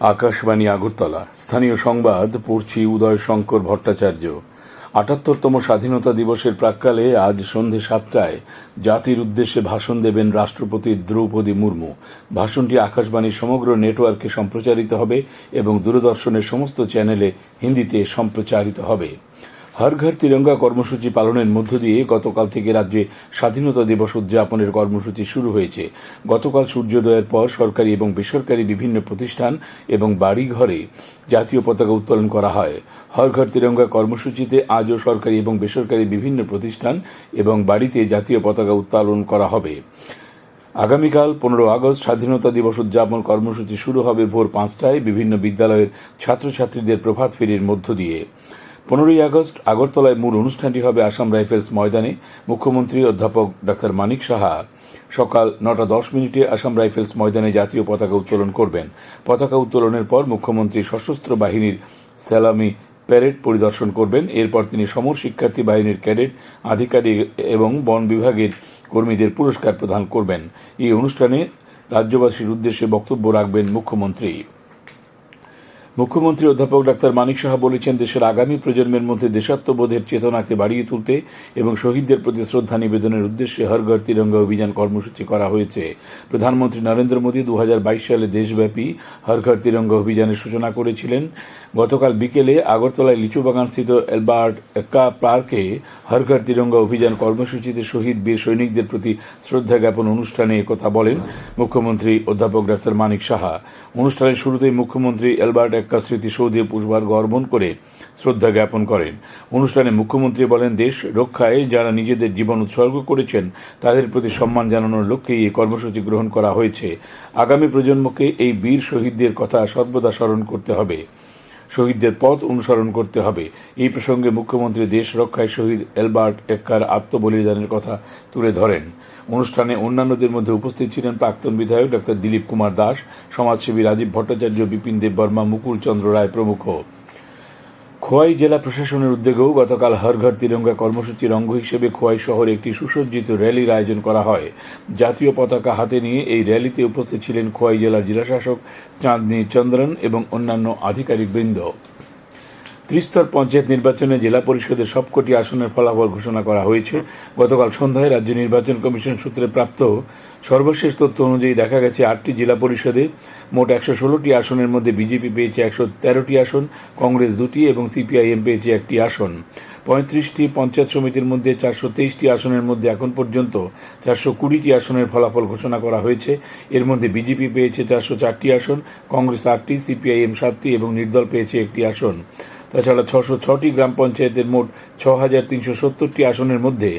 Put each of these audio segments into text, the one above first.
আকাশবাণী আগরতলা। স্থানীয় সংবাদ, পড়ছি উদয় শঙ্কর ভট্টাচার্য। আটাত্তরতম স্বাধীনতা দিবসের প্রাক্কালে আজ সন্ধে সাতটায় জাতির উদ্দেশ্যে ভাষণ দেবেন রাষ্ট্রপতি দ্রৌপদী মুর্মু। ভাষণটি আকাশবাণীর সমগ্র নেটওয়ার্কে সম্প্রচারিত হবে এবং দূরদর্শনের সমস্ত চ্যানেলে হিন্দিতে সম্প্রচারিত হবে। হর ঘর তিরঙ্গা কর্মসূচি পালনের মধ্য দিয়ে গতকাল থেকে রাজ্যে স্বাধীনতা দিবস উদযাপনের কর্মসূচি শুরু হয়েছে। গতকাল সূর্যোদয়ের পর সরকারি এবং বেসরকারি বিভিন্ন প্রতিষ্ঠান এবং বাড়িঘরে জাতীয় পতাকা উত্তোলন করা হয়। হর ঘর তিরঙ্গা কর্মসূচিতে আজও সরকারি এবং বেসরকারি বিভিন্ন প্রতিষ্ঠান এবং বাড়িতে জাতীয় পতাকা উত্তোলন করা হবে। আগামীকাল পনেরো আগস্ট স্বাধীনতা দিবস উদযাপন কর্মসূচি শুরু হবে ভোর পাঁচটায়। বিভিন্ন বিদ্যালয়ের ছাত্রছাত্রীদের প্রভাত ফেরির মধ্য দিয়ে। পনেরোই আগস্ট আগরতলায় মূল অনুষ্ঠানটি হবে আসাম রাইফেলস ময়দানে। মুখ্যমন্ত্রী অধ্যাপক ডাক্তার মানিক সাহা সকাল নটা দশ মিনিটে আসাম রাইফেলস ময়দানে জাতীয় পতাকা উত্তোলন করবেন। পতাকা উত্তোলনের পর মুখ্যমন্ত্রী সশস্ত্র বাহিনীর স্যালামি প্যারেড পরিদর্শন করবেন। এরপর তিনি সমর শিক্ষার্থী বাহিনীর ক্যাডেট, আধিকারিক এবং বন বিভাগের কর্মীদের পুরস্কার প্রদান করবেন। এই অনুষ্ঠানে রাজ্যবাসীর উদ্দেশ্যে বক্তব্য রাখবেন মুখ্যমন্ত্রী। মুখ্যমন্ত্রী অধ্যাপক ডাক্তার মানিক সাহা বলেছেন, দেশের আগামী প্রজন্মের মধ্যে দেশাত্মবোধের চেতনাকে বাড়িয়ে তুলতে এবং শহীদদের প্রতি শ্রদ্ধা নিবেদনের উদ্দেশ্যে হর ঘর তিরঙ্গা অভিযান কর্মসূচি করা হয়েছে। প্রধানমন্ত্রী নরেন্দ্র মোদী দুহাজার বাইশ সালে দেশব্যাপী হর ঘর তিরঙ্গা অভিযানের সূচনা করেছিলেন। গতকাল বিকেলে আগরতলায় লিচুবাগানস্থিত এলবার্ট এক্কা পার্কে হর ঘর তিরঙ্গা অভিযান কর্মসূচিতে শহীদ বীর সৈনিকদের প্রতি শ্রদ্ধা জ্ঞাপন অনুষ্ঠানে কথা বলেন মুখ্যমন্ত্রী অধ্যাপক ডাক্তার মানিক সাহা। অনুষ্ঠানের শুরুতেই মুখ্যমন্ত্রী এলবার্ট এক্কা স্মৃতিসৌধে পুষ্পার্ঘ অর্পণ করে শ্রদ্ধা জ্ঞাপন করেন। অনুষ্ঠানে মুখ্যমন্ত্রী বলেন, দেশ রক্ষায় যারা নিজেদের জীবন উৎসর্গ করেছেন, তাদের প্রতি সম্মান জানানোর লক্ষ্যেই এই কর্মসূচি গ্রহণ করা হয়েছে। আগামী প্রজন্মকে এই বীর শহীদদের কথা সর্বদা স্মরণ করতে হবে। শহীদদের পথ অনুসরণ করতে হবে। এই প্রসঙ্গে মুখ্যমন্ত্রী দেশ রক্ষায় শহীদ এলবার্ট এক্কার আত্মবলিদানের কথা তুলে ধরেন। অনুষ্ঠানে অন্যান্যদের মধ্যে উপস্থিত ছিলেন প্রাক্তন বিধায়ক ডক্টর দিলীপ কুমার দাস, সমাজসেবী রাজীব ভট্টাচার্য, বিপিন দেব বর্মা মুকুল চন্দ্র রায় প্রমুখ। খোয়াই জেলা প্রশাসনের উদ্যোগেও গতকাল হর ঘর তিরঙ্গা কর্মসূচির অঙ্গ হিসেবে খোয়াই শহরে একটি সুসজ্জিত র্যালির আয়োজন করা হয়। জাতীয় পতাকা হাতে নিয়ে এই র্যালিতে উপস্থিত ছিলেন খোয়াই জেলার জেলাশাসক চাঁদনী চন্দ্রন এবং অন্যান্য আধিকারিকবৃন্দ। ত্রিস্তর পঞ্চায়েত নির্বাচনে জেলা পরিষদের সবকটি আসনের ফলাফল ঘোষণা করা হয়েছে। গতকাল সন্ধ্যায় রাজ্য নির্বাচন কমিশন সূত্রে প্রাপ্ত সর্বশেষ তথ্য অনুযায়ী দেখা গেছে, আটটি জেলা পরিষদে মোট একশো ষোলোটি আসনের মধ্যে বিজেপি পেয়েছে একশো তেরোটি আসন, কংগ্রেস দুটি এবং সিপিআইএম পেয়েছে একটি আসন। পঁয়ত্রিশটি পঞ্চায়েত সমিতির মধ্যে চারশো তেইশটি আসনের মধ্যে এখন পর্যন্ত চারশো কুড়িটি আসনের ফলাফল ঘোষণা করা হয়েছে। এর মধ্যে বিজেপি পেয়েছে চারশো চারটি আসন, কংগ্রেস আটটি, সিপিআইএম সাতটি এবং নির্দল পেয়েছে একটি আসন। তাছাড়া ছশো ছটি গ্রাম পঞ্চায়েতের মোট ছ হাজার তিনশো সত্তরটি আসনের মধ্যে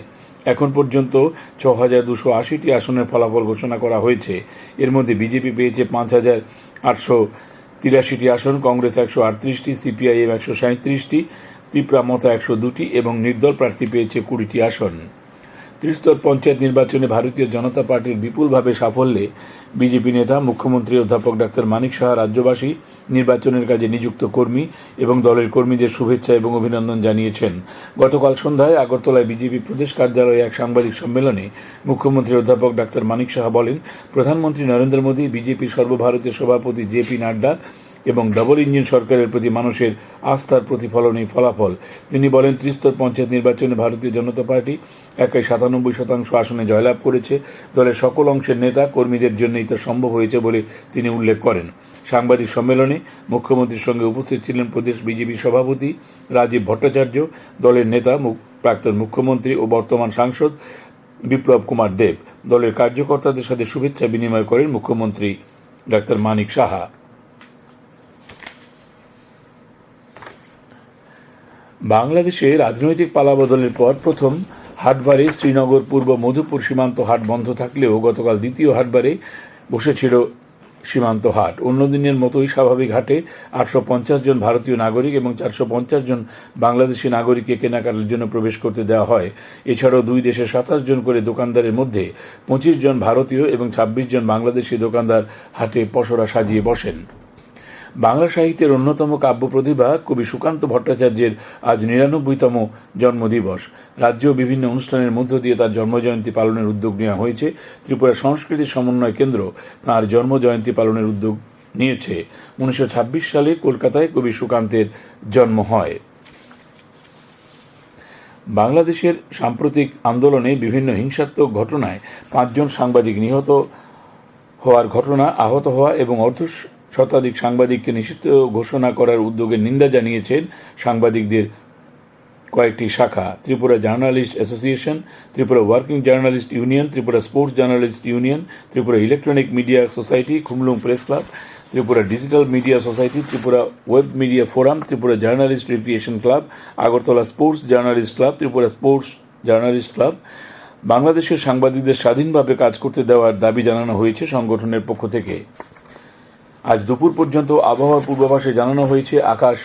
এখন পর্যন্ত ছ হাজার দুশো আশিটি আসনের ফলাফল ঘোষণা করা হয়েছে। এর মধ্যে বিজেপি পেয়েছে পাঁচ হাজার আটশো তিরাশিটি আসন, কংগ্রেস একশো আটত্রিশটি, সিপিআইএম একশো সাঁত্রিশটি ত্রিপুরা মতো একশো দুটি এবং নির্দল প্রার্থী পেয়েছে কুড়িটি আসন। ত্রিস্তর পঞ্চায়েত নির্বাচনে ভারতীয় জনতা পার্টির বিপুলভাবে সাফল্যে বিজেপি নেতা, মুখ্যমন্ত্রী অধ্যাপক ডাক্তার মানিক সাহা রাজ্যবাসী নির্বাচনের কাজে নিযুক্ত কর্মী এবং দলের কর্মীদের শুভেচ্ছা এবং অভিনন্দন জানিয়েছেন। গতকাল সন্ধ্যায় আগরতলায় বিজেপি প্রদেশ কার্যালয়ে এক সাংবাদিক সম্মেলনে মুখ্যমন্ত্রী অধ্যাপক ডাক্তার মানিক সাহা বলেন, প্রধানমন্ত্রী নরেন্দ্র মোদী, বিজেপি সর্বভারতীয় সভাপতি জে পি নাড্ডা এবং ডবল ইঞ্জিন সরকারের প্রতি মানুষের আস্থার প্রতিফলনই ফলাফল। তিনি বলেন, ত্রিস্তর পঞ্চায়েত নির্বাচনে ভারতীয় জনতা পার্টি একাই সাতানব্বই শতাংশ আসনে জয়লাভ করেছে। দলের সকল অংশের নেতা কর্মীদের জন্যই তা সম্ভব হয়েছে বলে তিনি উল্লেখ করেন। সাংবাদিক সম্মেলনে মুখ্যমন্ত্রীর সঙ্গে উপস্থিত ছিলেন প্রদেশ বিজেপি সভাপতি রাজীব ভট্টাচার্য, দলের নেতা প্রাক্তন মুখ্যমন্ত্রী ও বর্তমান সাংসদ বিপ্লব কুমার দেব। দলের কার্যকর্তাদের সাথে শুভেচ্ছা বিনিময় করেন মুখ্যমন্ত্রী ডাক্তার মানিক সাহা। বাংলাদেশে রাজনৈতিক পালাবদলের পর প্রথম হাটবারে শ্রীনগর, পূর্ব মধুপুর সীমান্ত হাট বন্ধ থাকলেও গতকাল দ্বিতীয় হাটবারে বসেছিল সীমান্ত হাট। অন্য দিনের মতোই স্বাভাবিক হাটে আটশো পঞ্চাশ জন ভারতীয় নাগরিক এবং চারশো পঞ্চাশ জন বাংলাদেশি নাগরিককে কেনাকাটার জন্য প্রবেশ করতে দেওয়া হয়। এছাড়াও দুই দেশের সাতাশ জন করে দোকানদারের মধ্যে পঁচিশ জন ভারতীয় এবং ছাব্বিশ জন বাংলাদেশি দোকানদার হাটে পসরা সাজিয়ে বসেন। বাংলা সাহিত্যের অন্যতম কাব্য প্রতিভা কবি সুকান্ত ভট্টাচার্যের আজ নিরানব্বইতম জন্মদিবস। রাজ্য বিভিন্ন অনুষ্ঠানের মধ্য দিয়ে তার জন্মজয়ন্তী পালনের উদ্যোগ নেওয়া হয়েছে। ত্রিপুরা সংস্কৃতি সমন্বয় কেন্দ্র তাঁর জন্মজয়ন্তী পালনের উদ্যোগ নিয়েছে। উনিশশো ছাব্বিশ সালে কলকাতায় কবি সুকান্তের জন্ম হয়। বাংলাদেশের সাম্প্রতিক আন্দোলনে বিভিন্ন হিংসাত্মক ঘটনায় পাঁচজন সাংবাদিক নিহত হওয়ার ঘটনা আহত হওয়া এবং অর্ধ শতাধিক সাংবাদিককে নিষিদ্ধ ঘোষণা করার উদ্যোগে নিন্দা জানিয়েছেন সাংবাদিকদের কয়েকটি শাখা, Tripura journalist association, Tripura working journalist union, Tripura sports journalist union, Tripura electronic media society, Khumulung press club, Tripura digital media society, Tripura web media forum, Tripura journalist recreation club, Agartala sports journalist club, Tripura sports journalist club. বাংলাদেশের সাংবাদিকদের স্বাধীনভাবে কাজ করতে দেওয়ার দাবি জানানো হয়েছে সংগঠনের পক্ষ থেকে। আজ দুপুর পর্যন্ত আবহাওয়ার পূর্বাভাসে জানানো হয়েছে, আকাশ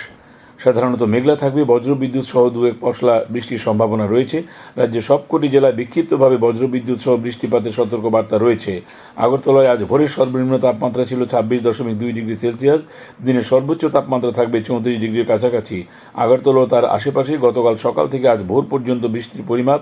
সাধারণত মেঘলা থাকবে, বজ্রবিদ্যুৎ সহ দু এক পশলা বৃষ্টির সম্ভাবনা রয়েছে। রাজ্যের সবকটি জেলায় বিক্ষিপ্তভাবে বজ্রবিদ্যুৎ সহ বৃষ্টিপাতের সতর্কবার্তা রয়েছে। আগরতলায় আজ ভোরের সর্বনিম্ন তাপমাত্রা ছিল ছাব্বিশ দশমিক দুই ডিগ্রি সেলসিয়াস দিনের সর্বোচ্চ তাপমাত্রা থাকবে চৌত্রিশ ডিগ্রির কাছাকাছি। আগরতলা তার আশেপাশে গতকাল সকাল থেকে আজ ভোর পর্যন্ত বৃষ্টির পরিমাপ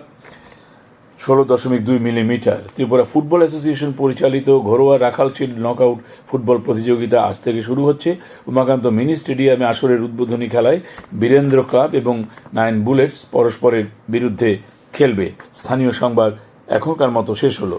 ষোলো দশমিক দুই মিলিমিটার। ত্রিপুরা ফুটবল অ্যাসোসিয়েশন পরিচালিত ঘরোয়া রাখাল শিল্ড নকআউট ফুটবল প্রতিযোগিতা আজ থেকে শুরু হচ্ছে। উমাকান্ত মিনি স্টেডিয়ামে আসরের উদ্বোধনী খেলায় বীরেন্দ্র ক্লাব এবং নাইন বুলেটস পরস্পরের বিরুদ্ধে খেলবে। স্থানীয় সংবাদ এখনকার মতো শেষ হলো।